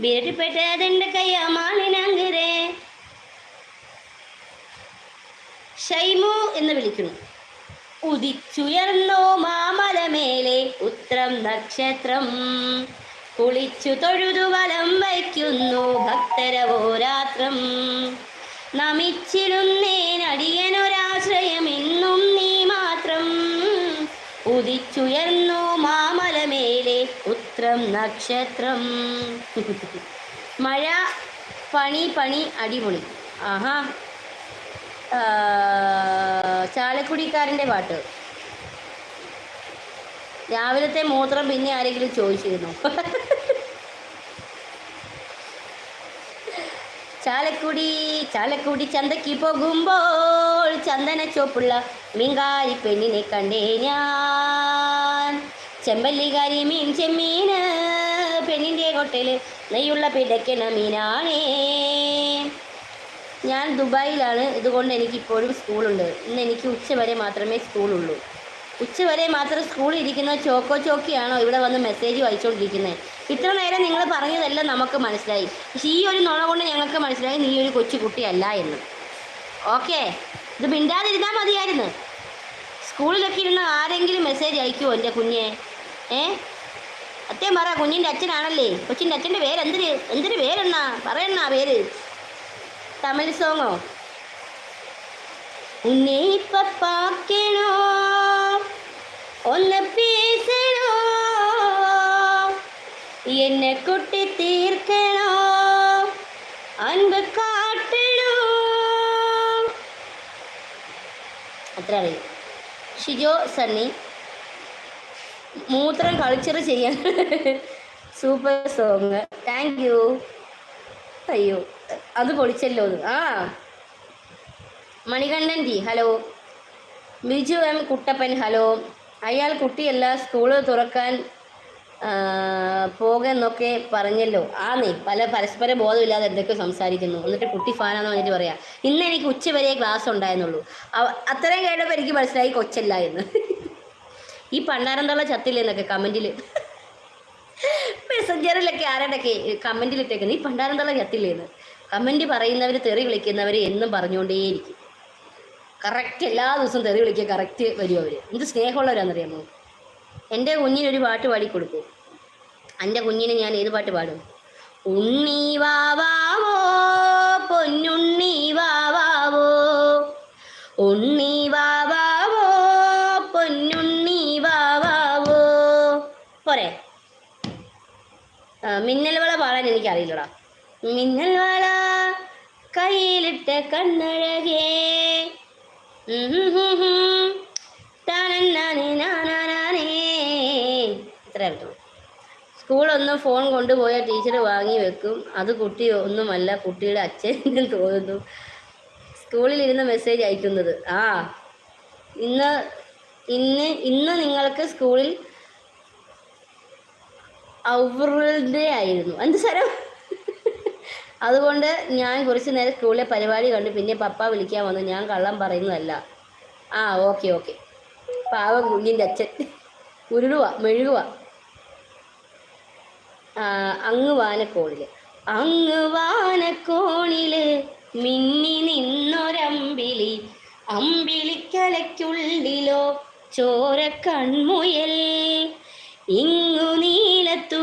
ബിരട്ടിപ്പെട്ടതിന്റെ കയ്യാമാളിനങ്കരെ ഷൈമു എന്ന് വിളിക്കുന്നു. ഉദിച്ചുയർന്നോ മാമലമേലെ ഉത്രം നക്ഷത്രം. കുളിച്ചു തൊഴുതു വലം വയ്ക്കുന്നു ഭക്തരവോരാത്രം. നമിച്ചിരുന്നേൻ അടിയനൊരാശ്രയം എന്നും നീ മാത്രം. ഉദിച്ചുയർന്നു ഉത്രം നക്ഷത്രം. മഴ പണി പണി അടിപൊളി. ആഹാ. ചാലക്കുടിക്കാരന്റെ പാട്ട്. രാവിലത്തെ മൂത്രം പിന്നെ ആരെങ്കിലും ചോദിച്ചിരുന്നു? ചാലക്കുടി ചാലക്കുടി ചന്തയ്ക്ക് പോകുമ്പോൾ ചന്ദന ചോപ്പുള്ള മിങ്കാരി പെണ്ണിനെ കണ്ടേ ഞാൻ. ചെമ്പല്ലികാരി മീൻ ചെമ്മീന് പെണ്ണിന്റെ കൊട്ടയിൽ നെയ്യുള്ള പിടയ്ക്കണ മീനാണേ. ഞാൻ ദുബായിലാണ് ഇതുകൊണ്ട് എനിക്ക് ഇപ്പോഴും സ്കൂളുണ്ട്. ഇന്ന് എനിക്ക് ഉച്ച വരെ മാത്രമേ സ്കൂളുള്ളൂ. ഉച്ച വരെ മാത്രം സ്കൂളിൽ ഇരിക്കുന്ന ചോക്കോ ചോക്കിയാണോ ഇവിടെ വന്ന് മെസ്സേജ് വായിച്ചുകൊണ്ടിരിക്കുന്നത് ഇത്ര നേരം നിങ്ങൾ പറഞ്ഞതെല്ലാം നമുക്ക് മനസ്സിലായി. പക്ഷേ ഈ ഒരു നുണ കൊണ്ട് ഞങ്ങൾക്ക് മനസ്സിലായി നീ ഒരു കൊച്ചു കുട്ടിയല്ല എന്ന്. ഓക്കെ? ഇത് മിണ്ടാതിരുന്നാൽ മതിയായിരുന്നു. സ്കൂളിലൊക്കെ ഇരുന്ന് ആരെങ്കിലും മെസ്സേജ് അയക്കുമോ എന്റെ കുഞ്ഞെ? ഏ? അത്തേം പറ കുഞ്ഞിന്റെ അച്ഛനാണല്ലേ? കൊച്ചിന്റെ അച്ഛന്റെ പേര് എന്തിന്? എന്തിന് പേരെണ്ണാ പറയണ്ണാ പേര്? തമിഴ് സോങ്ങോ ഉന്നെ ഇപ്പ പാക്കണോ ഒന്ന് പേസണോ എന്നെ കുട്ടി തീർക്കണോ? അൻപ് കാട്ടണോ? അത്ര അറിയും. ഷിജോ സണ്ണി. മൂത്രം കൾച്ചർ ചെയ്യാൻ സൂപ്പർ സോങ് താങ്ക് യു അയ്യോ അത് പൊളിച്ചല്ലോ ആ. Manikandan ji hello Biju M Kuttappan hello അയാൾ കുട്ടിയല്ല സ്കൂൾ തുറക്കാൻ പോകെന്നൊക്കെ പറഞ്ഞല്ലോ. ആന്നേ പല പരസ്പര ബോധമില്ലാതെ എന്തൊക്കെ സംസാരിക്കുന്നു. എന്നിട്ട് കുട്ടി ഫാനാന്ന് പറഞ്ഞിട്ട് പറയാം ഇന്ന് എനിക്ക് ഉച്ചവരെ ക്ലാസ് ഉണ്ടായിരുന്നുള്ളൂ. അത്രയും കേട്ടപ്പോൾ എനിക്ക് മനസ്സിലായി കൊച്ചല്ല എന്ന്. ഈ പണ്ടാരന്തള്ള ചത്തില്ലെന്നൊക്കെ കമന്റിൽ മെസ്സഞ്ചറിലൊക്കെ ആരാടൊക്കെ കമന്റിൽ ഇട്ടേക്കുന്നത് ഈ പണ്ടാരന്തള്ള ചത്തില്ലേന്ന് കമന്റ് പറയുന്നവർ തെറി വിളിക്കുന്നവർ എന്നും പറഞ്ഞുകൊണ്ടേയിരിക്കും. കറക്റ്റ് എല്ലാ ദിവസവും തെറി വിളിക്കുക കറക്റ്റ് വരും അവർ എന്ത് സ്നേഹമുള്ളവരാണെന്നറിയാമോ എന്റെ കുഞ്ഞിനൊരു പാട്ട് പാടി കൊടുക്കും എന്റെ കുഞ്ഞിന് ഞാൻ ഏത് പാട്ട് പാടും? ഉണ്ണി വാവാവോ പൊന്നുണ്ണി വാവാവോ ഉണ്ണി മിന്നൽ വള പാടാൻ എനിക്കറിയില്ലടാ. മിന്നൽ വള കയ്യിലിട്ട കണ്ണഴകേ. ഇത്രേ അറിയത്തുള്ളൂ സ്കൂളൊന്നും ഫോൺ കൊണ്ടുപോയ ടീച്ചർ വാങ്ങി വെക്കും. അത് കുട്ടി ഒന്നുമല്ല കുട്ടിയുടെ അച്ഛനും തോന്നുന്നു. സ്കൂളിൽ ഇരുന്ന് മെസ്സേജ് അയക്കുന്നത്. ആ ഇന്ന് ഇന്ന് ഇന്ന് നിങ്ങൾക്ക് സ്കൂളിൽ അവറുടെ ആയിരുന്നു. എന്ത് സ്ഥലം അതുകൊണ്ട് ഞാൻ കുറച്ച് നേരം സ്കൂളിലെ പരിപാടി കണ്ടു. പിന്നെ പപ്പ വിളിക്കാൻ വന്നു. ഞാൻ കള്ളം പറയുന്നതല്ല. ആ ഓക്കെ ഓക്കെ. പാവ കുഞ്ഞിന്റെ അച്ഛൻ. ഉരുളുക മെഴുകുക അങ്ങ് വാനക്കോണിൽ അങ്ങ് വാനക്കോണിൽ മിന്നി നിന്നൊരമ്പിളി അമ്പിളിക്കലയ്ക്കുള്ളിലോ ചോര കൺമുയൽ ഇങ്ങു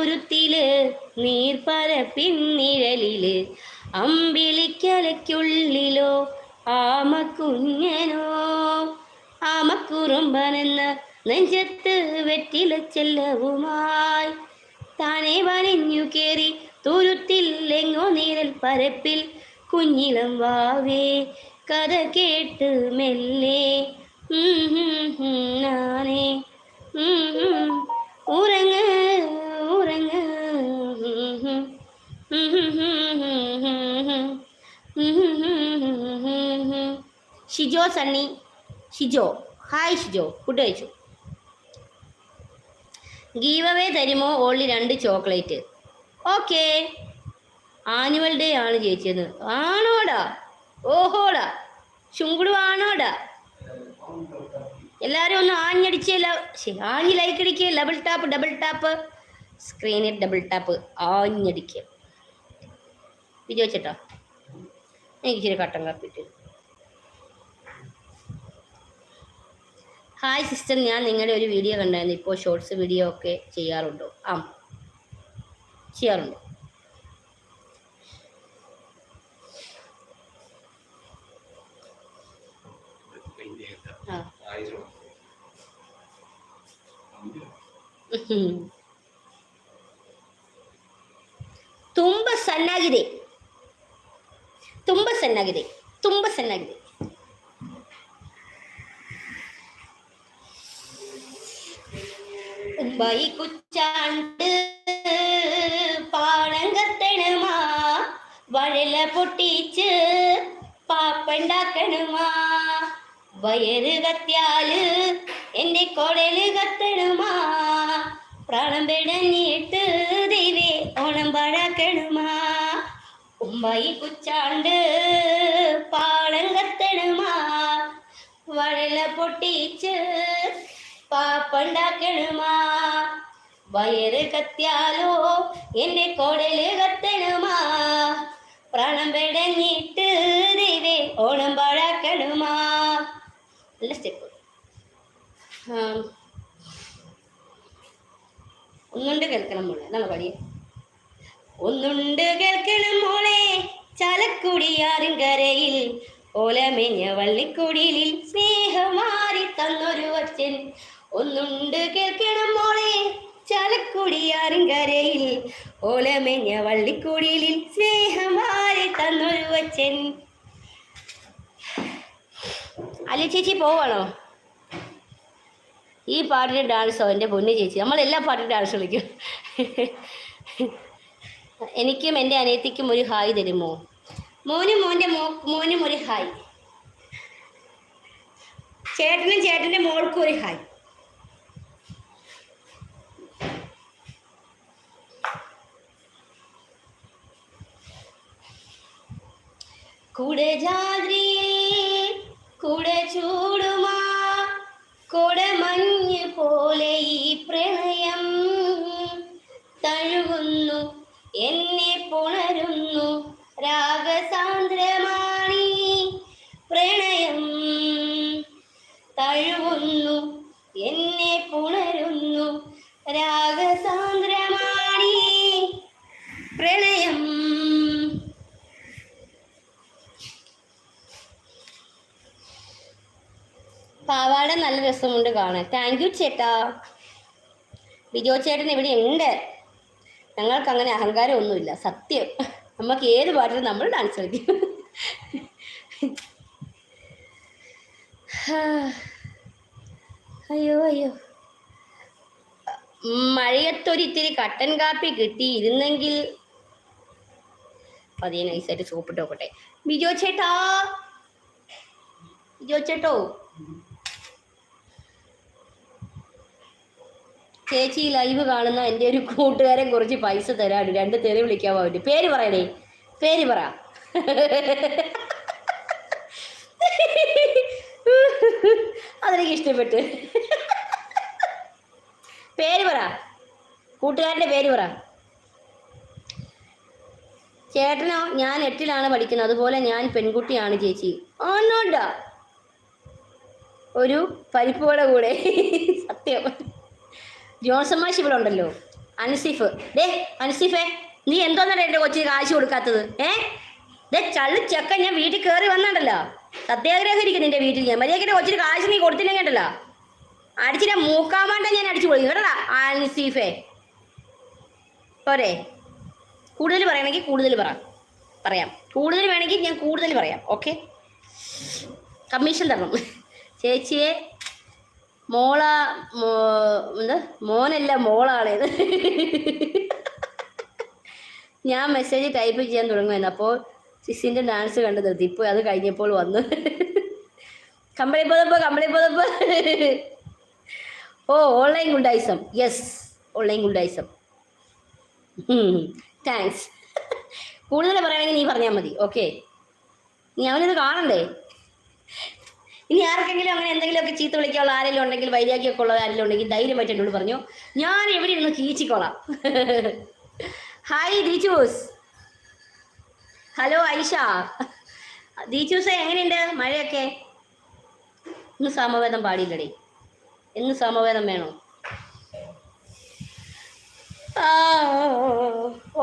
നീലത്തുരുത്തിൽ നീർപ്പരപ്പിന്നിഴലിൽ അമ്പിളിക്കലയ്ക്കുള്ളിലോ ആമക്കുഞ്ഞനോ. ആമക്കുറുമ്പനെന്ന നെഞ്ചത്ത് വെറ്റില ചെല്ലവുമായി താനെ വനഞ്ഞു കേറി എങ്ങോ നീരൽ പരപ്പിൽ കുഞ്ഞിളം വാവേ. കഥ കേട്ട് മെല്ലെ ഉം ഉം നാനേ ഉറങ്ങ് ഷിജോ സണ്ണി. ഷിജോ. ഹായ് ഷിജോ. ഫുഡ് കഴിച്ചു. ഗീവ് അവേ തരുമോ? ഓൺലി രണ്ട് ചോക്ലേറ്റ് ഓക്കെ ആനുവൽ ഡേ ആണ് ചേച്ചിയെന്ന്. ആണോടാ? ഓഹോടാ. ചുങ്കുടു ആണോടാ എല്ലാവരും ഒന്ന് ആഞ്ഞടിച്ച് ആഞ്ഞ് ലൈക്ക് അടിക്കുക ഡബിൾ ടാപ്പ് ഡബിൾ ടാപ്പ് സ്ക്രീനിൽ ഡബിൾ ടാപ്പ് ആഞ്ഞടിക്കുക വിജയിച്ചിട്ടോ എനിക്ക് ഇച്ചിരി കട്ടൻ കാപ്പി ഹായ് സിസ്റ്റർ ഞാൻ നിങ്ങളുടെ ഒരു വീഡിയോ കണ്ടായിരുന്നു. ഇപ്പോൾ ഷോർട്സ് വീഡിയോ ഒക്കെ ചെയ്യാറുണ്ടോ? ആ. ചെയ്യാറുണ്ടോ? തുമ്പ സന്നാഗിരി. തുമ്പ സന്നാഗിരി. തുമ്പ സന്നാഗിതെ வைகுச்சாண்டு பாடங்கத்தனுமா வழில பொட்டிச்சு പാപ്പണ്ടാക്കണമാ വയറ് കത്തിയാല് എന്റെ കൊടല് കത്തണമാ പ്രാണം പെടഞ്ഞിട്ട് ദൈവേ ഓണം പാടാക്കണമാ ഉമ്പായി കുച്ചാണ്ട് പാടം കത്തണമാ വഴല പൊട്ടിച്ച് പാപ്പണ്ടാക്കണമാ വയറ് കത്തിയാലോ? എന്റെ കൊടൽ കത്തണമാ? പ്രാണം പെടഞ്ഞിട്ട് ദൈവേ ഓണം പാഴാക്കണമാ? നല്ല സ്റ്റെപ്പ് ഒന്നുണ്ട് കേൾക്കണം മോളെ. എന്നാണ് പാടിയേ. ഒന്നുണ്ട് കേൾക്കണം മോളെ. ചാലക്കുടിയാറിൻ കരയിൽ ഓലമെഞ്ഞ വള്ളിക്കുടിയിൽ സ്നേഹമാറി തന്നൊരു അച്ഛൻ. ഒന്നുണ്ട് കേൾക്കണം മോളെ. ചാലക്കുടിയാറിൻ കരയിൽ ഓലമെഞ്ഞ വള്ളിക്കുടിലിൽ തന്നൊരു വച്ചൻ അല്ല ചേച്ചി പോവാണോ? ഈ പാട്ടിന്റെ ഡാൻസോ എന്റെ പൊന്നു ചേച്ചി. നമ്മൾ എല്ലാ പാട്ടിന്റെ ഡാൻസ് കളിക്കും. എനിക്കും എന്റെ അനിയത്തിക്കും ഒരു ഹായ് തരുമോ? മോനും മോന്റെ മോ മോനും ഒരു ഹായ്. ചേട്ടനും ചേട്ടന്റെ മോൾക്കും ഒരു ഹായ്. കൂടെ ജാദ്രിയിൽ കൂടെ ചൂടുമാ കൊടമഞ്ഞ് പോലെ ഈ പ്രണയം. തഴുകുന്നു എന്നെ പുണരുന്നു രാഗസാന്ദ്രമാണി പ്രണയം. പാവാട നല്ല രസമുണ്ട് കാണാൻ. താങ്ക് യു ചേട്ടാ. ബിജോ ചേട്ടൻ ഇവിടെ ഉണ്ട്. ഞങ്ങൾക്ക് അങ്ങനെ അഹങ്കാരം ഒന്നുമില്ല സത്യം. നമുക്ക് ഏത് പാട്ടിലും നമ്മൾ ഡാൻസ് കളിക്കും. അയ്യോ അയ്യോ. മഴയത്തൊരു ഇത്തിരി കട്ടൻ കാപ്പി കിട്ടി കിട്ടിയിരുന്നെങ്കിൽ പതിയെ നൈസായിട്ട് സോപ്പിട്ട് നോക്കട്ടെ ബിജോ ചേട്ടാ. ബിജോ ചേട്ടോ. ചേച്ചി ലൈവ് കാണുന്ന എന്റെ ഒരു കൂട്ടുകാരൻ കുറച്ച് പൈസ തരാണ് രണ്ട് തെറി വിളിക്കാൻ അവന്റെ പേര് പറയണേ. പേര് പറ. അതെനിക്ക് ഇഷ്ടപ്പെട്ട്. പേര് പറ. കൂട്ടുകാരന്റെ പേര് പറ. ചേട്ടനോ ഞാൻ എട്ടിലാണ് പഠിക്കുന്നത്. അതുപോലെ ഞാൻ പെൺകുട്ടിയാണ് ചേച്ചി. ഒന്നുണ്ടോ ഒരു പരിപ്പുവട കൂടെ. സത്യം. ജോൺസൺ മാഷ് ഇവിടെ ഉണ്ടല്ലോ അൻസിഫ്. ഡേ അൻസിഫേ നീ എന്തോന്നാണ് എന്റെ കൊച്ചിന് കാശ് കൊടുക്കാത്തത്? ഏ? ദേ ചള്ളി ചെക്ക ഞാൻ വീട്ടിൽ കയറി വന്നിട്ടല്ലോ സത്യാഗ്രഹം ഇരിക്കും നിന്റെ വീട്ടിൽ ഞാൻ. മര്യാദയ്ക്ക് കൊച്ചിന് കാശ് നീ കൊടുത്തില്ലെങ്കിൽ കേട്ടല്ലോ. അടിച്ചിട്ട് മൂക്കാമാണ്ട ഞാൻ അടിച്ചു കൊടുക്കും കേട്ടടാ അൻസിഫേ. പോരെ. കൂടുതൽ പറയണമെങ്കിൽ കൂടുതൽ പറ. പറയാം. കൂടുതൽ വേണമെങ്കിൽ ഞാൻ കൂടുതൽ പറയാം. ഓക്കെ? കമ്മീഷൻ തരണം. ചേച്ചിയെ മോള എന്താ? മോനല്ല മോളാളേത് ഞാൻ മെസ്സേജ് ടൈപ്പ് ചെയ്യാൻ തുടങ്ങുമായിരുന്നു അപ്പോൾ സിസിന്റെ ഡാൻസ് കണ്ട് നിർത്തി. ഇപ്പോൾ അത് കഴിഞ്ഞപ്പോൾ വന്നു. കമ്പളി പുതപ്പ് കമ്പളി പുതപ്പ് ഓ ഓൺലൈൻ ഗുണ്ടായിസം. യെസ് ഓൺലൈൻ ഗുണ്ടായിസം. താങ്ക്സ് കൂടുതൽ പറയുകയാണെങ്കിൽ നീ പറഞ്ഞാൽ മതി. ഓക്കെ നീ അവനത് കാണണ്ടേ? ഇനി ആർക്കെങ്കിലും അങ്ങനെ എന്തെങ്കിലുമൊക്കെ ചീത്ത വിളിക്കാനുള്ള ആരെങ്കിലും ഉണ്ടെങ്കിൽ വൈരാഗ്യമൊക്കെ ഉള്ള ആരെങ്കിലും ഉണ്ടെങ്കിൽ ധൈര്യമായിട്ട് എന്നോട് പറഞ്ഞു. ഞാൻ എവിടെ ഇരുന്ന് ചീച്ചിക്കോളാം ഹായ് ദീച്ചൂസ് ഹലോ ഐഷ. ദീച്ചൂസ എങ്ങനെയുണ്ട്? മഴയൊക്കെ? ഇന്ന് സാമവേദം പാടില്ലടേ ഇന്ന് സാമവേദം വേണോ.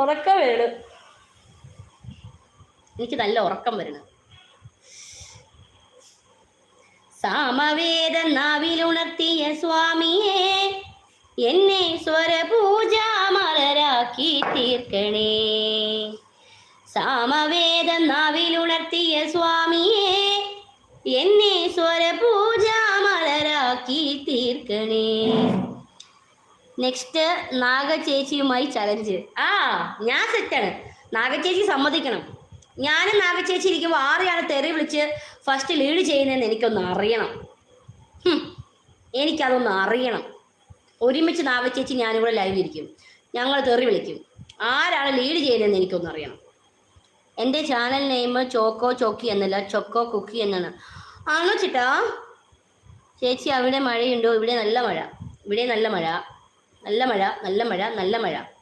ഉറക്കം വേണം എനിക്ക് നല്ല ഉറക്കം വരണം. സാമവേദ നാവിലുണർത്തിയ സ്വാമിയെ എന്നെ സ്വരപൂജ മലരാക്കി തീർക്കണേ. സാമവേദ നാവിലുണർത്തിയ സ്വാമിയെ എന്നെ സ്വരപൂജ മലരാക്കി തീർക്കണേ. നെക്സ്റ്റ് നാഗചേച്ചിയുമായി ചലഞ്ച് ആ ഞാൻ സെറ്റാണ് നാഗചേച്ചി സമ്മതിക്കണം. ഞാനും നാഗചേച്ചി ഇരിക്കുമ്പോൾ ആരെയാണ് തെറി വിളിച്ച് ഫസ്റ്റ് ലീഡ് ചെയ്യുന്നതെന്ന് എനിക്കൊന്ന് അറിയണം. എനിക്കതൊന്ന് അറിയണം. ഒരുമിച്ച് നാഗചേച്ചി ഞാനിവിടെ ലൈവ് ഇരിക്കും. ഞങ്ങൾ തെറി വിളിക്കും. ആരാണ് ലീഡ് ചെയ്യുന്നതെന്ന് എനിക്കൊന്ന് അറിയണം. എന്റെ ചാനൽ നെയിം ചോക്കോ ചോക്കി എന്നല്ല ചൊക്കോ കുക്കി എന്നാണ്. ആണോ ചേട്ടാ? ചേച്ചി അവിടെ മഴയുണ്ടോ? ഇവിടെ നല്ല മഴ. ഇവിടെ നല്ല മഴ. നല്ല മഴ നല്ല മഴ നല്ല മഴ.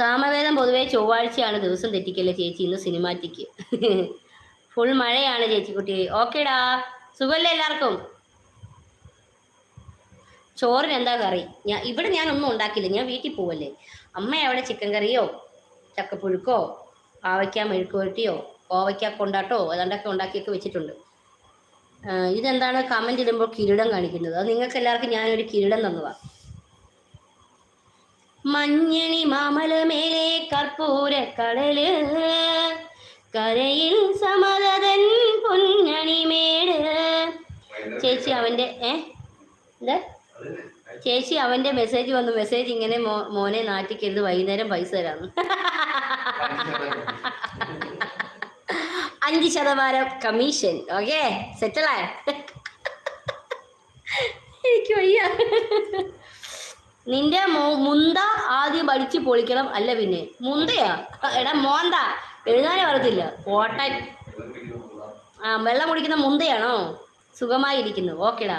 സാമവേദം പൊതുവേ ചൊവ്വാഴ്ചയാണ് ദിവസം തെറ്റിക്കല്ലേ ചേച്ചി ഇന്ന് സിനിമാറ്റിക്ക് ഫുൾ മഴയാണ് ചേച്ചി കുട്ടി ഓക്കേടാ. സുഖമല്ലേ എല്ലാവർക്കും? ചോറിന് എന്താ കറി? ഞാൻ ഇവിടെ ഞാൻ ഒന്നും ഉണ്ടാക്കില്ല ഞാൻ വീട്ടിൽ പോവല്ലേ? അമ്മ അവിടെ ചിക്കൻ കറിയോ? ചക്കപ്പുഴുക്കോ? പാവയ്ക്ക മെഴുക്കുവരട്ടിയോ കോവയ്ക്ക കൊണ്ടാട്ടോ? ഏതാണ്ടൊക്കെ ഉണ്ടാക്കിയൊക്കെ വെച്ചിട്ടുണ്ട്. ഇതെന്താണ് കമന്റ് ഇടുമ്പോൾ കിരീടം കാണിക്കുന്നത്? അത് നിങ്ങൾക്ക് എല്ലാവർക്കും ഞാനൊരു കിരീടം തന്നതാ. മഞ്ഞണി മാമല മേലെ കർപ്പൂര കടൽ. കരയിൽ സമതൻ പൊന്നണി മേട്. ചേച്ചി അവന്റെ ഏ? എന്താ? ചേച്ചി അവന്റെ മെസ്സേജ് വന്നു. മെസ്സേജ് ഇങ്ങനെ മോനെ നാട്ടിക്കരുത് വൈകുന്നേരം പൈസ തരാന്ന്. അഞ്ച് ശതമാനം കമ്മീഷൻ ഓക്കെ സെറ്റലായ എനിക്ക് വയ്യ. നിന്റെ മുന്ത ആദ്യം പഠിച്ച് പൊളിക്കണം അല്ല പിന്നെ. മുന്തയാ? എടാ മോന്ത? എഴുതാനേ പറയത്തില്ല ഓട്ടൻ ആ വെള്ളം കുടിക്കുന്ന മുന്തയാണോ? സുഖമായിരിക്കുന്നു. ഓക്കേടാ.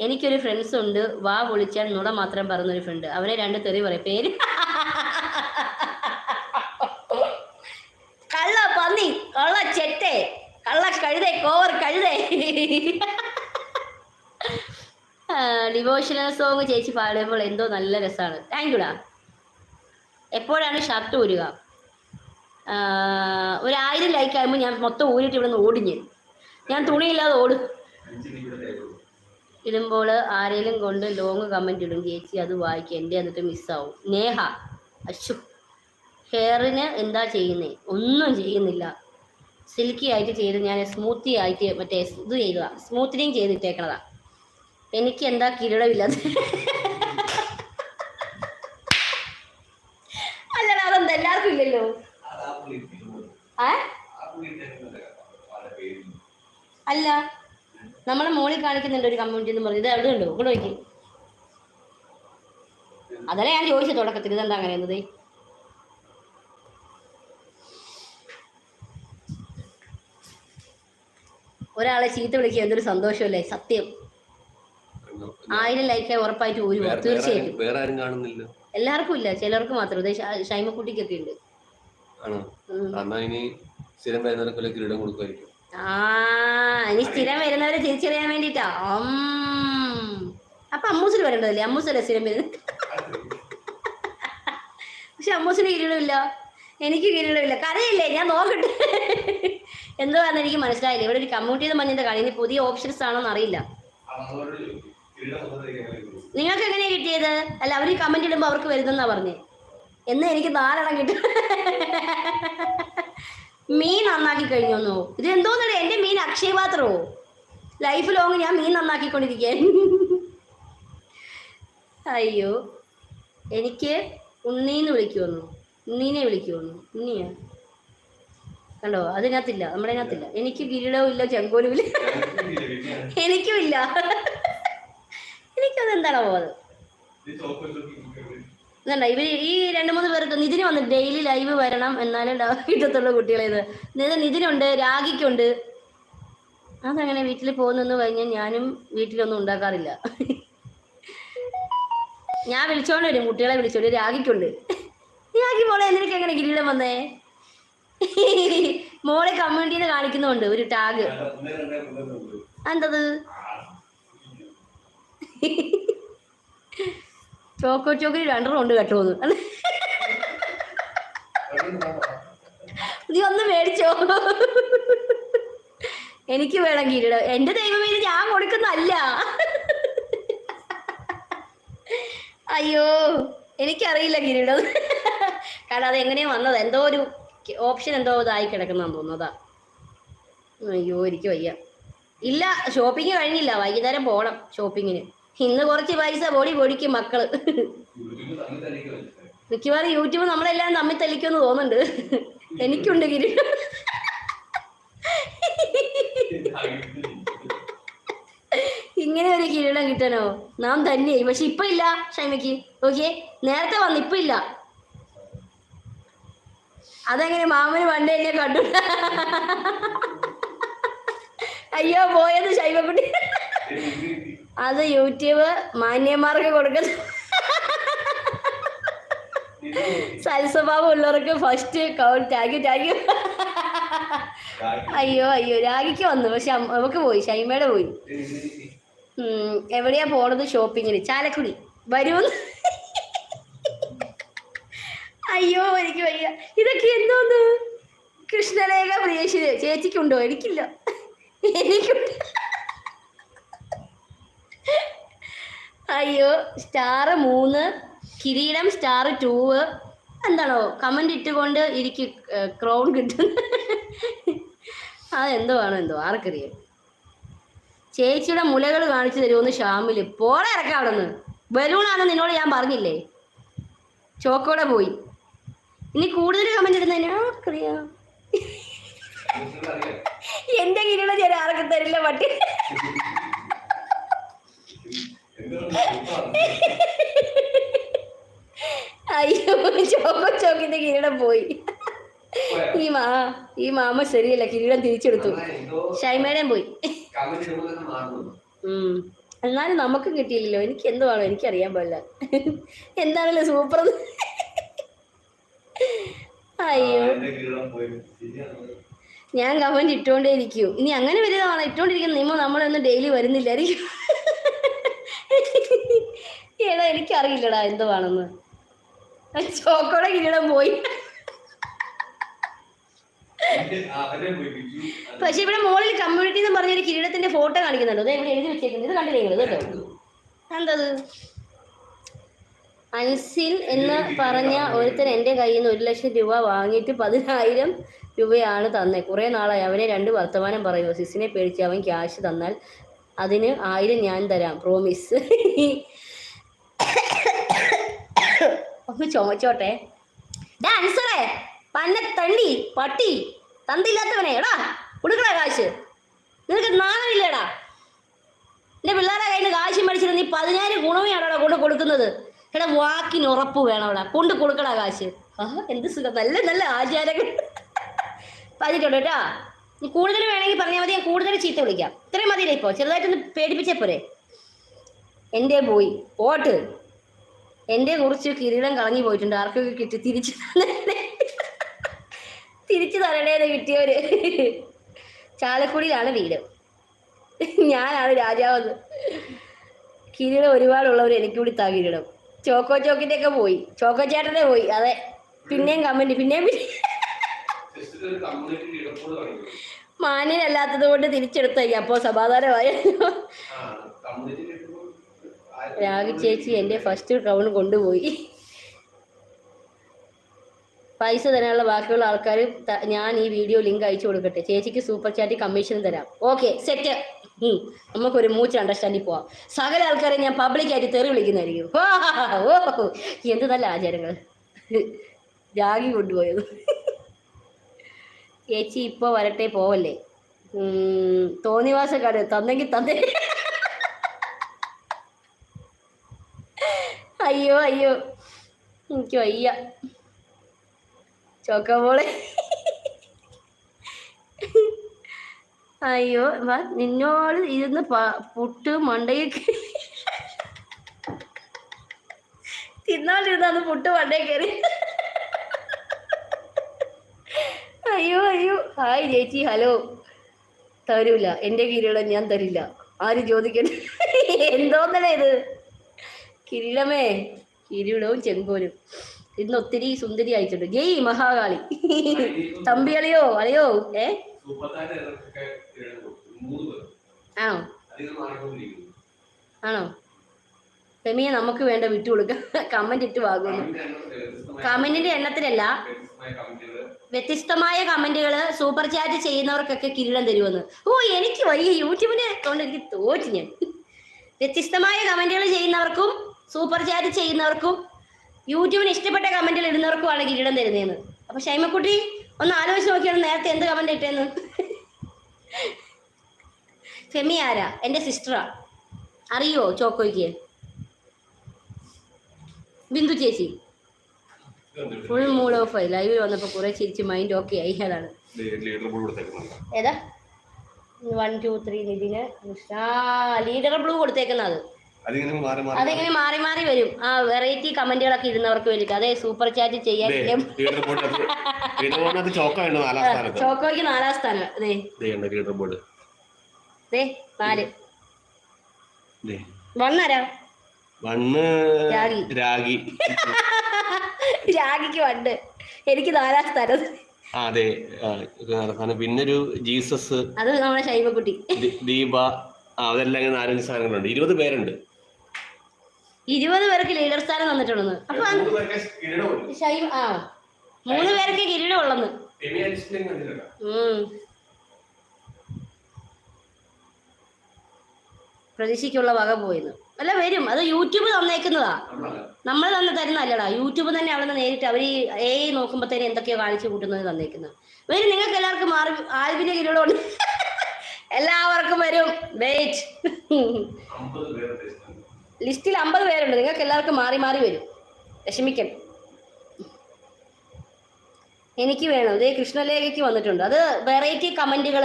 എനിക്കൊരു ഫ്രണ്ട്സ് ഉണ്ട്. വാ പൊളിച്ചാൽ നുണ മാത്രം പറഞ്ഞൊരു ഫ്രണ്ട് അവനെ രണ്ട് തെറി പറയും. പേര്? കള്ള പന്നി. കള്ള ചെറ്റേ. കള്ള കഴുതേ കോവർ കഴുതേ. ഡിവോഷണൽ സോങ് ചേച്ചി പാടുമ്പോൾ എന്തോ നല്ല രസമാണ്. താങ്ക് യുടാ എപ്പോഴാണ് ഷർട്ട് ഊരുക? ഒരു ആയിരം ലൈക്ക് ആകുമ്പോൾ ഞാൻ മൊത്തം ഊരിട്ട് ഇവിടെ നിന്ന് ഓടിഞ്ഞ്. ഞാൻ തുണിയില്ലാതെ ഓടും. ഇടുമ്പോൾ ആരെങ്കിലും കൊണ്ട് ലോങ് കമന്റ് ഇടും. ചേച്ചി അത് വായിക്കും എന്റെ എന്നിട്ട് മിസ്സാവും നേഹ അശു ഹെയറിന് എന്താ ചെയ്യുന്നേ? ഒന്നും ചെയ്യുന്നില്ല. സിൽക്കി ആയിട്ട് ചെയ്ത് ഞാൻ സ്മൂത്തി ആയിട്ട് മറ്റേ ഇത് ചെയ്തതാണ് സ്മൂത്തനിങ് ചെയ്തിട്ടേക്കണതാ. എനിക്ക് എന്താ കിരീടമില്ലാത്ത അല്ലടാ അതെന്താ? എല്ലാവർക്കും ഇല്ലല്ലോ. അല്ല നമ്മളെ മോളിൽ കാണിക്കുന്നുണ്ട് ഒരു കമ്മ്യൂണിറ്റി എന്ന് പറഞ്ഞത് എവിടെ ഉണ്ടോ? ഇവിടെ നോക്കി. അതല്ലേ ഞാൻ ചോദിച്ച തുടക്കത്തിൽ. ഇതെന്താ അങ്ങനെ എന്നത്? ഒരാളെ ചീത്ത വിളിക്കുക എന്തൊരു സന്തോഷമല്ലേ? സത്യം. ആയിരം ലൈക്ക് ഉറപ്പായിട്ട് ഒരു തീർച്ചയായിട്ടും. വേറെ ആരും കാണുന്നില്ല. എല്ലാവർക്കും ഇല്ല. ചിലർക്ക് മാത്രം ഇത് ഷ- ഷൈമക്കുട്ടിക്കൊക്കെ ഉണ്ട്. ആണോ? ഉം. ഇനി സ്ഥിരം വരുന്നവരൊക്കെ കിരീടം കൊടുക്കുമായിരിക്കും. ആ ഇനി സ്ഥിരം വരുന്നവരെ തിരിച്ചറിയാൻ വേണ്ടിട്ടാ. അപ്പൊ അമ്മൂസിൽ വരേണ്ടതല്ലേ? അമ്മൂസല്ലേ സ്ഥിരം വരുന്നത്? പക്ഷെ അമ്മൂസിന് കിരീടമില്ല. എനിക്ക് കിരീടമില്ല. കരയില്ലേ? ഞാൻ നോക്കട്ടെ. എന്തുവാന്ന് എനിക്ക് മനസ്സിലായില്ല. ഇവിടെ ഒരു കമ്മ്യൂണിറ്റി മഞ്ഞത്തെ കളി ഇനി പുതിയ ഓപ്ഷൻസ് ആണോന്ന് അറിയില്ല. നിങ്ങൾക്ക് എങ്ങനെയാ കിട്ടിയത്? അല്ല അവർ കമന്റ് ഇടുമ്പോ അവർക്ക് വരുന്നെന്നാ പറഞ്ഞേ. എന്നാ എനിക്ക് നാലെണ്ണം കിട്ടും. മീൻ നന്നാക്കി കഴിഞ്ഞോന്നോ? ഇത് എന്തോന്നടേ? എന്റെ മീൻ അക്ഷയപാത്രമോ ലൈഫ് ലോങ് ഞാൻ മീൻ നന്നാക്കിക്കൊണ്ടിരിക്കാൻ അയ്യോ. എനിക്ക് ഉണ്ണീന്ന് വിളിക്കുമെന്നു ഉണ്ണീനെ വിളിക്കുമെന്നു ഉണ്ണിയാ? കണ്ടോ? അതിനകത്തില്ല നമ്മുടെ അതിനകത്തില്ല. എനിക്ക് കിരീടവും ഇല്ല ചെങ്കോലും ഇല്ല. എനിക്കും ഇല്ല. എനിക്കതെന്താണോ അത് ഇതണ്ട? ഇവർ ഈ രണ്ട് മൂന്ന് പേർക്ക് നിതിന് വന്ന് ഡെയിലി ലൈവ് വരണം എന്നാലും കിട്ടത്തുള്ള കിട്ടത്തുള്ളൂ കുട്ടികളെ ഇത്. ഇത് നിതിനുണ്ട് രാഗിക്കുണ്ട്. അതങ്ങനെ വീട്ടിൽ പോകുന്നെന്ന് കഴിഞ്ഞാൽ ഞാനും വീട്ടിലൊന്നും ഉണ്ടാക്കാറില്ല. ഞാൻ വിളിച്ചോണ്ട് വരും കുട്ടികളെ വിളിച്ചോണ്ട് രാഗിക്കുണ്ട്. രാഗി മോളെ നിനക്ക് എങ്ങനെ കിരീടം വന്നേ? മോളെ കമ്മ്യൂണിറ്റിയിൽ കാണിക്കുന്നുണ്ട് ഒരു ടാഗ്. എന്തത് ചോക്കോ ചോക്കിന് രണ്ടെണ്ണം ഉണ്ട് കേട്ടോ നീ ഒന്ന് മേടിച്ചോ. എനിക്ക് വേണം കിരീടം. എന്റെ ദൈവമേ ഇത് ഞാൻ കൊടുക്കുന്നല്ല അയ്യോ എനിക്കറിയില്ല കിരീടം. കാരണം അത് എങ്ങനെയാ വന്നത്? എന്തോ ഒരു ഓപ്ഷൻ എന്തോ ഇതായി കിടക്കുന്നെന്ന് തോന്നുന്നതാ അയ്യോ എനിക്ക് വയ്യ. ഇല്ല ഷോപ്പിംഗ് കഴിഞ്ഞില്ല. വൈകുന്നേരം പോണം ഷോപ്പിങ്ങിന്. ഇന്ന് കുറച്ച് പൈസ പൊടി പൊടിക്കും മക്കൾ. മിക്കവാറും യൂട്യൂബ് നമ്മളെല്ലാം തമ്മിൽ തെളിക്കുമെന്ന് തോന്നുന്നുണ്ട്. എനിക്കുണ്ട് കിരീടം. ഇങ്ങനെ ഒരു കിരീടം കിട്ടണോ? നാം തന്നെയായി. പക്ഷെ ഇപ്പൊ ഇല്ല ഷൈമയ്ക്ക്. ഓക്കെ നേരത്തെ വന്നു ഇപ്പൊ ഇല്ല. അതെങ്ങനെ മാമന് പണ്ട് എന്നെ കണ്ടു? അയ്യോ പോയത് ഷൈമക്കുട്ടി. അത് യൂട്യൂബ് മാന്യന്മാർക്ക് കൊടുക്കുന്ന. സൽസ്വഭാവം ഉള്ളവർക്ക് first count thank you thank you അയ്യോ അയ്യോ രാഗിക്ക് വന്നു പക്ഷെ നമുക്ക് പോയി ഷൈമയുടെ പോയി. എവിടെയാ പോണത്? ഷോപ്പിങ്ങിന് ചാലക്കുടി. വരൂ. അയ്യോ എനിക്ക് വയ്യ. ഇതൊക്കെ എന്തോന്ന്? കൃഷ്ണരേഖ പ്രിയേശ്വര് ചേച്ചിക്കുണ്ടോ? എനിക്കില്ല. എനിക്കുണ്ട്. അയ്യോ സ്റ്റാർ മൂന്ന് കിരീടം സ്റ്റാർ ടൂവ് എന്താണോ കമന്റ് ഇട്ടുകൊണ്ട് എനിക്ക് ക്രൗൺ കിട്ടും അതെന്തോ ആണോ എന്തോ ആർക്കറിയാം. ചേച്ചിയുടെ മുലകൾ കാണിച്ചു തരുമെന്ന് ഷാമിൽ പോടെ ഇറക്കാം അവിടെ നിന്ന് ബലൂണാണ് നിന്നോട് ഞാൻ പറഞ്ഞില്ലേ? ചോക്കോടെ പോയി. ഇനി കൂടുതൽ കമന്റ് ഇടുന്നതിന് ആർക്കറിയാം? എന്റെ കിരീടം ഞാൻ ആർക്കും തരില്ല പട്ടി. അയ്യോ ചോക്കോ ചോക്കിന്റെ കിരീടം പോയി. ഈ മാ ഈ മാമ ശരിയല്ല കിരീടം തിരിച്ചെടുത്തു. ഷൈമേടേം പോയി. ഉം. എന്നാലും നമുക്കും കിട്ടിയില്ലല്ലോ. എനിക്ക് എന്തുവാണോ എനിക്കറിയാൻ പാടില്ല. എന്താണല്ലോ സൂപ്പർ അയ്യോ. ഞാൻ കമന്റ് ഇട്ടുകൊണ്ടേ ഇരിക്കൂ. ഇനി അങ്ങനെ വലുതാണോ ഇട്ടുകൊണ്ടിരിക്കുന്ന നിയമം നമ്മളൊന്നും ഡെയിലി വരുന്നില്ലായിരിക്കും ഏടാ എനിക്കറിയില്ലടാ എന്തുവാണെന്ന് ചോക്കോടെ കിരീടം പോയി. പക്ഷെ ഇവിടെ മോളിൽ കമ്മ്യൂണിറ്റി എന്ന് പറഞ്ഞൊരു കിരീടത്തിന്റെ ഫോട്ടോ കാണിക്കുന്നുണ്ട്. അത് ഇവിടെ എഴുതി വെച്ചേക്കുന്നത്. ഇത് കണ്ടില്ലേ നിങ്ങൾ? കേട്ടോ എന്തത്? അൻസിൽ എന്ന് പറഞ്ഞ ഒരുത്തൻ എന്റെ കയ്യിൽ നിന്ന് ഒരു ലക്ഷം രൂപ വാങ്ങിയിട്ട് പതിനായിരം രൂപയാണ് തന്നെ. കുറേ നാളായി. അവനെ രണ്ട് വർത്തമാനം പറയുമോ സിസിനെ പേടിച്ച് അവൻ ക്യാഷ് തന്നാൽ അതിന് ആയിരം ഞാൻ തരാം പ്രോമിസ് ഒന്ന് ചുമച്ചോട്ടെ. ഡാൻസറേ പന്നെ തണ്ടി പട്ടി തന്തില്ലാത്തവനെ എടാ കൊടുക്കടാ കാശ്. നിനക്ക് നാണമില്ലേടാ എന്റെ പിള്ളേരെ കയ്യിൽ കാശ് മേടിച്ചിട്ട് നീ പതിനായിരം ഗുണമയാണോടാ കൊണ്ട് കൊടുക്കുന്നത്. എടാ വാക്കിന് ഉറപ്പ് വേണോടാ കൊണ്ട് കൊടുക്കടാ കാശ്. എന്ത് സുഖം. നല്ല നല്ല ആചാരങ്ങൾ. പറഞ്ഞിട്ടുണ്ട് കേട്ടാ. നീ കൂടുതൽ വേണമെങ്കിൽ പറഞ്ഞാൽ മതി ഞാൻ കൂടുതൽ ചീത്ത വിളിക്കാം. ഇത്രയും മതി ഇപ്പോൾ ചെറുതായിട്ടൊന്ന് പേടിപ്പിച്ചേ പോരെ? എന്റെ പോയി. പോട്ട് എന്റെ കുറിച്ച് കിരീടം കളഞ്ഞു പോയിട്ടുണ്ട്. ആർക്കൊക്കെ കിട്ടി? തിരിച്ചു തിരിച്ചു തരണേന്ന് കിട്ടിയവര്. ചാലക്കുടിയിലാണ് വീട്. ഞാനാണ് രാജാവെന്ന്. കിരീടം ഒരുപാടുള്ളവർ എനിക്ക് കൂടി താ കിരീടം. ചോക്കോ ചോക്കിന്റെ ഒക്കെ പോയി. ചോക്കോ ചേട്ടനെ പോയി. അതെ. പിന്നെയും കമന്റ് പിന്നെയും പിന്നെ മാന്യനല്ലാത്തത് കൊണ്ട് തിരിച്ചെടുത്തേക്ക് അപ്പോൾ സമാധാനമായ. രാഗി ചേച്ചി എന്റെ ഫസ്റ്റ് റൗണ്ട് കൊണ്ടുപോയി. പൈസ തരാനുള്ള ബാക്കിയുള്ള ആൾക്കാർ ഞാൻ ഈ വീഡിയോ ലിങ്ക് അയച്ചു കൊടുക്കട്ടെ. ചേച്ചിക്ക് സൂപ്പർ ചാറ്റ് കമ്മീഷൻ തരാം. ഓക്കെ സെറ്റ് നമുക്കൊരു മൂച്ച് അണ്ടർസ്റ്റാൻഡിൽ പോവാം. സകല ആൾക്കാരെ ഞാൻ പബ്ലിക്കായിട്ട് തെറി വിളിക്കുന്നതായിരിക്കും. എന്ത് നല്ല ആചാരങ്ങൾ. രാഗി കൊണ്ടുപോയത്. ചേച്ചി ഇപ്പോൾ വരട്ടെ പോവല്ലേ? തോന്നിവാസ തോന്നിവാസക്കാട് തന്നെങ്കിൽ തന്നെ. അയ്യോ അയ്യോ. എനിക്ക് വയ്യ. ചോക്കമോളെ അയ്യോ നിന്നോട് ഇരുന്ന് പുട്ട് മണ്ടയൊക്കെ. തിന്നോണ്ടിരുന്നാന്ന് പുട്ട് മണ്ടയൊക്കെ കയറി. അയ്യോ അയ്യോ. ഹായ് ചേച്ചി ഹലോ. തരൂല. എന്റെ കിരീടം ഞാൻ തരില്ല. ആര് ചോദിക്കണ്ട എന്തോന്നല്ലേ ഇത്? കിരീടമേ. കിരീടവും ചെങ്കോലും. ഇന്ന് ഒത്തിരി സുന്ദരി അയച്ചിട്ടുണ്ട് ജയ് മഹാകാളി. തമ്പി അളിയോ? അളിയോ ഏ ആണോ? ആണോ? ഫെമിയെ നമുക്ക് വേണ്ട വിട്ടു വിട്ടുകൊടുക്കാം കമന്റ് ഇട്ട് വാങ്ങുന്നു. കമന്റിന്റെ എണ്ണത്തിലല്ല വ്യത്യസ്തമായ കമന്റുകൾ സൂപ്പർ ചാറ്റ് ചെയ്യുന്നവർക്കൊക്കെ കിരീടം തരുമെന്ന്. ഓ എനിക്ക് വലിയ യൂട്യൂബിനെ കൊണ്ട് എനിക്ക് തോറ്റു ഞാൻ. വ്യത്യസ്തമായ കമന്റുകൾ ചെയ്യുന്നവർക്കും സൂപ്പർ ചാറ്റ് ചെയ്യുന്നവർക്കും യൂട്യൂബിന് ഇഷ്ടപ്പെട്ട കമന്റുകൾ ഇടുന്നവർക്കുമാണ് കിരീടം തരുന്നതെന്ന്. അപ്പൊ ഷൈമക്കുട്ടി ഒന്ന് ആലോചിച്ച് നോക്കിയാണ് നേരത്തെ എന്ത് കമന്റ് ഇട്ടേന്ന്? ഫെമി ആരാ? എന്റെ സിസ്റ്ററാ അറിയോ ചോക്കോയ്ക്ക്? ബിന്ദു ചേച്ചി. ഫുൾ മൂഡ് ഓഫ് ആയി. ലൈവിൽ വന്നപ്പോൾ കുറെ ചിരിച്ച് മൈൻഡ് ഓക്കെ ആയി. അതാണ്. ഏതാ? വൺ ടു ത്രീ നിതിന് ആ ലീഡർ ബ്ലൂ കൊടുത്തേക്കുന്നത് അതിങ്ങനെ മാറി മാറി വരും. ആ വെറൈറ്റി കമന്റുകളൊക്കെ ഇടുന്നവർക്ക് വേണ്ടിട്ട്. അതെ സൂപ്പർ ചാറ്റ് ചെയ്യാൻ ചോക്കോയ്ക്ക് നാലാം സ്ഥാനം. നാല്. വണ്ണാരാ മണ്ണ് രാഗി. രാഗി. രാഗിക്ക് വണ്ട് എനിക്ക് നാലാം സ്ഥലം. ആ അതെ. പിന്നെ ഒരു പിന്നൊരു ജീസസ് അത് നമ്മുടെ ശൈവക്കുട്ടി. ദീപ അതെല്ലാം ഇങ്ങനെ നാലഞ്ച് സ്ഥാനങ്ങളുണ്ട് ഇരുപത് പേരുണ്ട്. ഇരുപത് പേർക്ക് ലീഡർ സ്ഥാനം വന്നിട്ടുള്ളത് അപ്പൊ. ശൈവ ആ. മൂന്ന് പേർക്ക് കിരീടം ഉള്ളത്. പ്രതീക്ഷയ്ക്കുള്ള വക പോയിന്ന്. അല്ല വരും. അത് യൂട്യൂബ് തന്നേക്കുന്നതാ. നമ്മൾ തന്നെ തരുന്നല്ലടാ യൂട്യൂബ് തന്നെ അവിടെ നിന്ന് നേരിട്ട് അവർ ഏ നോക്കുമ്പോഴത്തേന് എന്തൊക്കെയോ കാണിച്ചു കൂട്ടുന്നത് തന്നേക്കുന്നത് വരും. നിങ്ങൾക്ക് എല്ലാവർക്കും ആൽബിന്റെ കിരീടമുണ്ട് എല്ലാവർക്കും വരും. വെയിറ്റ്. ലിസ്റ്റിൽ അമ്പത് പേരുണ്ട്. നിങ്ങൾക്ക് എല്ലാവർക്കും മാറി മാറി വരും. വിഷമിക്കണം എനിക്ക് വേണം. ഇതേ കൃഷ്ണലേഖയ്ക്ക് വന്നിട്ടുണ്ട്. അത് വെറൈറ്റി കമന്റുകൾ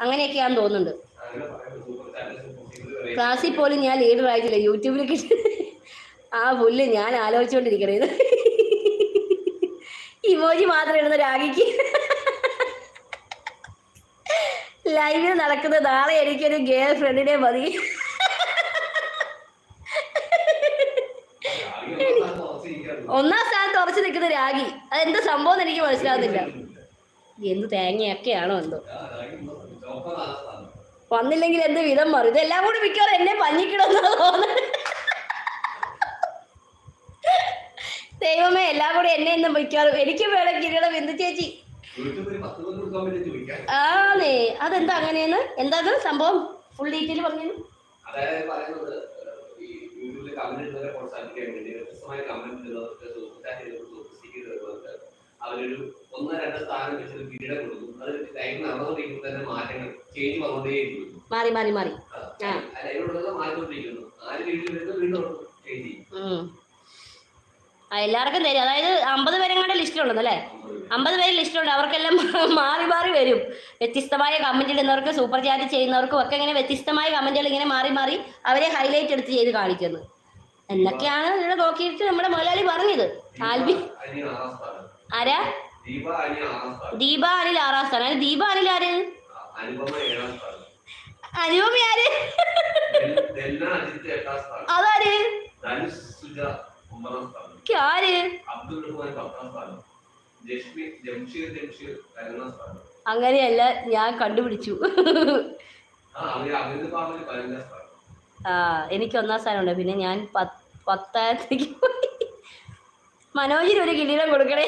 അങ്ങനെയൊക്കെയാന്ന് തോന്നുന്നുണ്ട് അങ്ങനെ പറയുന്നത് സൂപ്പർ ചാനൽ സൂപ്പർ സീരിയൽ വരെ ക്ലാസ്സിൽ പോലും ഞാൻ ലീഡർ ആയിട്ടില്ല. യൂട്യൂബിൽ കിട്ടി. ആ പുല്ല് ഞാൻ ആലോചിച്ചുകൊണ്ടിരിക്കണേ ഇമോജി മാത്രം ഇടുന്ന രാഗിക്ക്. ലൈവിൽ നടക്കുന്ന നാളെ എനിക്കൊരു ഗേൾ ഫ്രണ്ടിനെ മതി. ഒന്നാം സ്ഥാനത്ത് ഉറച്ചു നിൽക്കുന്ന രാഗി. അതെന്താ സംഭവം എന്ന് എനിക്ക് മനസ്സിലാവുന്നില്ല. എന്ത് തേങ്ങയൊക്കെയാണോ എന്തോ. വന്നില്ലെങ്കിൽ എന്ത് വിധം മാറും? ഇതെല്ലാം കൂടി മിക്കവാറും എന്നെ പഞ്ഞിക്കിടുന്ന തോന്നുന്നു ദൈവമേ എല്ലാം കൂടി എന്നെ ഇന്ന് മിക്കവാറും എനിക്ക് വേണം കിരീടം. എന്ത് ചേച്ചി? ആണേ അതെന്താ അങ്ങനെയെന്ന്? എന്താ സംഭവം? ഫുൾ ഡീറ്റെയിൽ പറഞ്ഞു അതായത് പറയുന്നത് ഈ യൂട്യൂബിൽ കമന്റ് പ്രോത്സാഹിപ്പിക്കാൻ വേണ്ടി വ്യത്യസ്തമായ കമന്റ് ഇടുന്നവർക്ക് സൂപ്പർ ചാറ്റ് ചെയ്തവർക്ക് സൂപ്പർ സ്റ്റിക്കർ ഇടുന്നവർക്ക് അവരൊരു ഒന്ന് രണ്ട് സ്ഥാനം വെച്ചൊരു കിരീടം കൊടുക്കും അത് ടൈം നടന്നുകൊണ്ടിരിക്കുമ്പോൾ തന്നെ മാറ്റങ്ങൾ ചേഞ്ച് വന്നോണ്ടേ മാറി മാറി മാറി. അതിനോടുള്ള മാറിക്കൊണ്ടിരിക്കുന്നു. ആര് കിരീടം വരുന്നത് വീണ്ടും ചേഞ്ച് ചെയ്യും. എല്ലാവർക്കും തരും. അതായത് അമ്പത് പേരെങ്ങാണ്ട് ലിസ്റ്റിലുണ്ടെന്നല്ലേ അമ്പത് പേര്. ലിസ്റ്റിലുണ്ട്. അവർക്കെല്ലാം മാറി മാറി വരും. വ്യത്യസ്തമായ കമന്റ് ഇടുന്നവർക്ക് സൂപ്പർ ചാറ്റ് ചെയ്യുന്നവർക്കും ഒക്കെ ഇങ്ങനെ വ്യത്യസ്തമായ കമന്റുകൾ ഇങ്ങനെ മാറി മാറി അവരെ ഹൈലൈറ്റ് എടുത്ത് ചെയ്ത് കാണിക്കുന്നു. എന്നൊക്കെയാണ് ഇവിടെ നോക്കിയിട്ട് നമ്മുടെ മുതലാളി പറഞ്ഞത്? ആൽബി. ആരാ? ദീപ അനിൽ ആറാം സ്ഥാനം. ദീപ അനിൽ ആര്? അനുപമ ആര്? അതാര്? ആര്? അങ്ങനെയല്ല ഞാൻ കണ്ടുപിടിച്ചു. ആ എനിക്ക് ഒന്നാം സ്ഥാനം സ്ഥാനമുണ്ട്. പിന്നെ ഞാൻ പത്ത് പത്തായിരത്തേക്ക് മനോജിന് ഒരു കിരീടം കൊടുക്കണേ.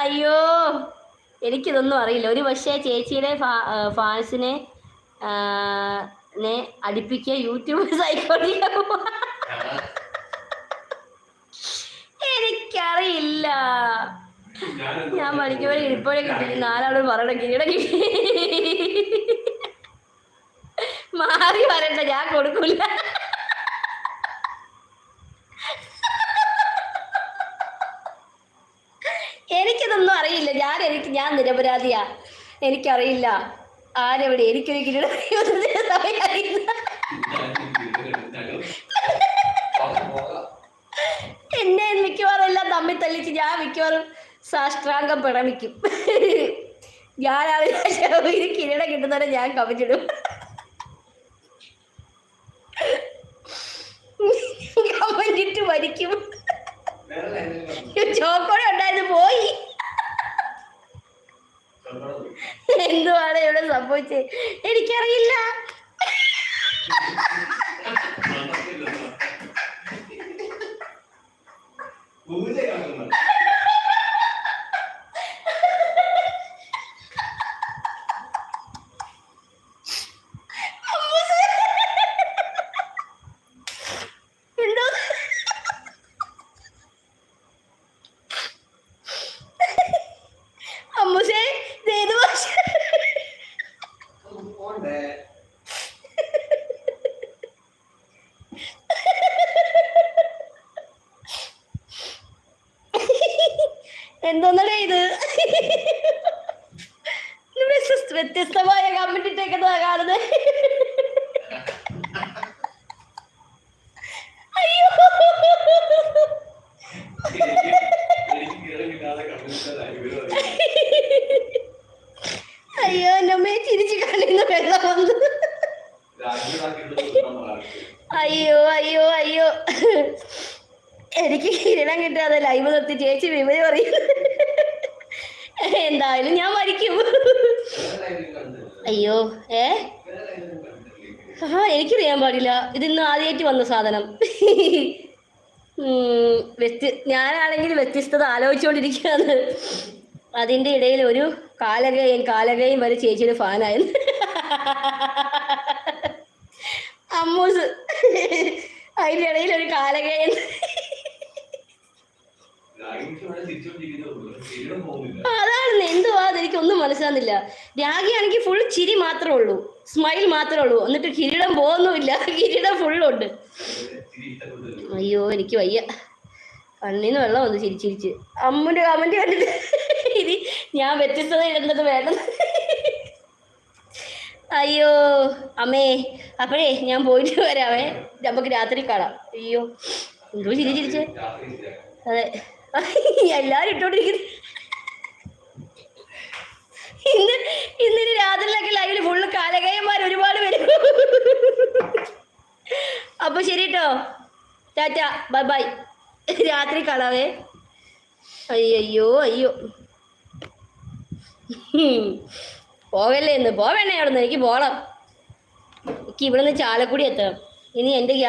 അയ്യോ എനിക്കിതൊന്നും അറിയില്ല. ഒരു പക്ഷേ ചേച്ചിയുടെ ഫാൻസിനെ അടിപ്പിക്കുക യൂട്യൂബ് സൈക്കോളിക്ക എനിക്കറിയില്ല. ഞാൻ പഠിക്കുമ്പോൾ ഇപ്പോഴേ കിട്ടി. നാലാളോട് പറയണം കിരീടം കിട്ടി. മാറി വരണ്ട ഞാൻ കൊടുക്കൂല എനിക്കിതൊന്നും അറിയില്ല ഞാൻ ഞാൻ നിരപരാധിയാ. എനിക്കറിയില്ല. ആരെവിടെ? എനിക്കൊരു കിരീടം അറിയില്ല എന്നെ മിക്കവാറും എല്ലാം മിക്കവാറും സാഷ്ടാംഗം പിണമിക്കും. ഞാൻ ഇത് കിരീടം കിട്ടുന്നവരെ ഞാൻ കവിച്ചിടും കമന്റിട്ട് മരിക്കും. ചോക്കോടെ ഉണ്ടായത് പോയി. എന്തുവാണ് ഇവിടെ സംഭവിച്ചത്? എനിക്കറിയില്ല പൂജ കാണുന്നു എന്തോ അമ്മൂസേ ഇത് ഏത് ഭാഷ പോണ്ടേ എന്തോന്നടേ ഇത് ഇത് വ്യത്യസ്ത- വ്യത്യസ്തമായ കമന്റ് ഇട്ടേക്കുന്നതാ കാണുന്നത് അയ്യോ എനിക്ക് എനിക്ക് കിരീടം കിട്ടാതെ കമ്മ്യൂണിസ്റ്റ് അയ്യോ എന്റെ അമ്മയെ ചിരിച്ചു കണ്ണിന്ന് വെള്ളം വന്നു രാജ്യമാക്കിയിട്ട് അയ്യോ അയ്യോ അയ്യോ എനിക്ക് കിരീടം കിട്ടാതെ ലൈവ് നിർത്തി ചേച്ചി വിവരം പറയും എന്തായാലും ഞാൻ മരിക്കും. അയ്യോ ഏ? ആ എനിക്കറിയാൻ പാടില്ല. ഇതിന്ന് ആദ്യമായിട്ട് വന്ന സാധനം. വ്യത്യ ഞാനാണെങ്കിൽ വ്യത്യസ്തത ആലോചിച്ചുകൊണ്ടിരിക്കുകയാണ് അതിന്റെ ഇടയിൽ ഒരു കാലകയും കാലകയും വരെ ചേച്ചിയുടെ ഫാനായിരുന്നു. അമ്മൂസ് അതിന്റെ ഇടയിൽ ഒരു കാലകയും അതാണ്. എന്തുവാ? ഒന്നും മനസ്സിലാകുന്നില്ല രാഗിയാണെങ്കിൽ ഫുൾ ചിരി മാത്രമേ ഉള്ളൂ. സ്മൈൽ മാത്രമേ ഉള്ളൂ. എന്നിട്ട് കിരീടം പോകുന്നുമില്ല. കിരീടം ഫുള്ളുണ്ട് അയ്യോ എനിക്ക് വയ്യ. കണ്ണീന്ന് വെള്ളം വന്നു ചിരിച്ചിരിച്ച് അമ്മുന്റെ കമന്റ് കണ്ടിട്ട് ഞാൻ വ്യത്യസ്തത ഇടുന്നത് വേണം. അയ്യോ അമ്മേ. അപ്പോഴേ ഞാൻ പോയിട്ട് വരാമേ നമുക്ക് രാത്രി കാണാം. അയ്യോ എന്തോ ചിരി ചിരിച്ചേ. രാത്രി ശരിയാക്കാം. അതെ. എല്ലാരും ഇട്ടോണ്ടിരിക്കുന്നു. ഇന്ന് ഇന്നിന് രാത്രിയിലൊക്കെ ലൈവിൽ ഫുള്ള് കാലകയന്മാർ ഒരുപാട് വരും. അപ്പൊ ശരി കേട്ടോ ടാറ്റ ബൈ ബൈ. രാത്രി കാണാവേ അയ്യോ അയ്യോ. പോകല്ലേ ഇന്ന്? പോവേണേ അവിടെ നിന്ന് എനിക്ക് പോകണം എനിക്ക് ഇവിടെ നിന്ന് ചാലക്കുടി എത്തണം. ഇനി എന്റെ ഗ്യാസ്